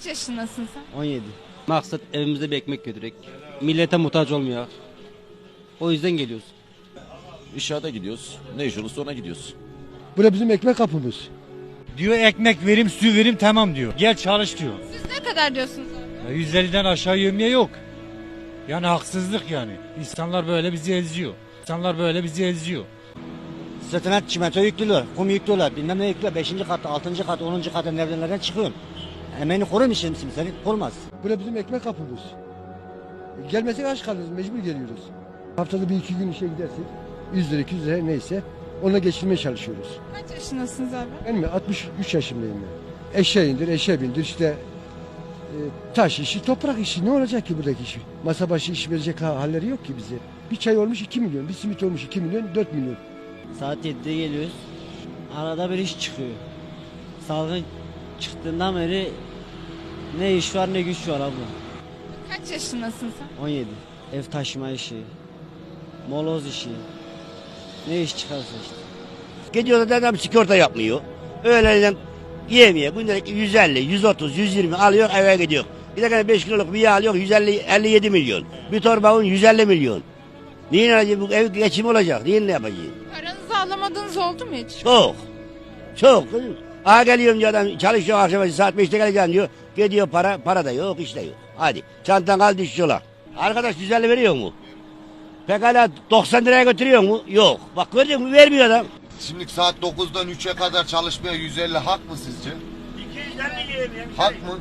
Kaç yaşındasın sen? 17. Maksat evimizde bir ekmek götürek. Millete muhtaç olmayak. O yüzden geliyoruz. İnşaata gidiyoruz. Ne iş olursa ona gidiyoruz. Bu da bizim ekmek kapımız. Diyor ekmek verim, su verim tamam diyor. Gel çalış diyor. Siz ne kadar diyorsunuz? Ya 150'den aşağı yemeğe yok. Yani haksızlık yani. İnsanlar böyle bizi eziyor. İnsanlar böyle bizi eziyor. Sırtına çimento yüklüyorlar, kum yüklüyorlar, bilmem ne yüklüyorlar. Beşinci kat, altıncı kat, onuncu kat merdivenlerden çıkıyorsun. Emeğini seni korumaz. Bu da bizim ekmek kapımız. E, Gelmesek aç kalırız, mecbur geliyoruz. Haftada bir iki gün işe gidersek 100 lira 200 lira neyse onunla geçirmeye çalışıyoruz. Kaç yaşındasınız abi? Ben mi 63 yaşındayım ben. Eşeğe indir, eşeğe bindir işte e, taş işi, toprak işi ne olacak ki buradaki işi? Masa başı iş verecek ha- halleri yok ki bize. Bir çay olmuş 2 milyon, bir simit olmuş 2 milyon, 4 milyon. Saat 7'de geliyoruz. Arada bir iş çıkıyor. Salgın çıktığından beri ne iş var ne güç var abla. Kaç yaşındasın sen? 17. Ev taşıma işi. Moloz işi. Ne iş çıkarsa işte. Gidiyor da adam sigorta yapmıyor. Öğleden yemiyor. Gündelik 150, 130, 120 alıyor eve gidiyor. Bir de 5 kiloluk bir yağ alıyor 150, 57 milyon. Bir torba un 150 milyon. Niye olacak? Bu ev geçim olacak. Niye ne yapacağız? Paranızı alamadığınız oldu mu hiç? Çok. Çok. kızım. Aa geliyorum diyor adam çalışıyor akşam saat 5'te geleceğim diyor. Gidiyor para, para da yok işte yok. Hadi çantan al düş yola. Arkadaş 150 veriyor mu? Pekala 90 liraya götürüyor mu? Yok. Bak gördün mü vermiyor adam. Şimdi saat 9'dan 3'e kadar çalışmaya 150 hak mı sizce? 250 diyorum ya. Hak mı?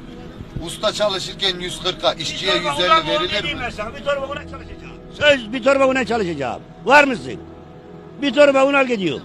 Usta çalışırken 140'a, işçiye 150 verilir mi? Bir torba una çalışacağım. Söz bir torba una çalışacağım. Var mısın? Bir torba un al gidiyor.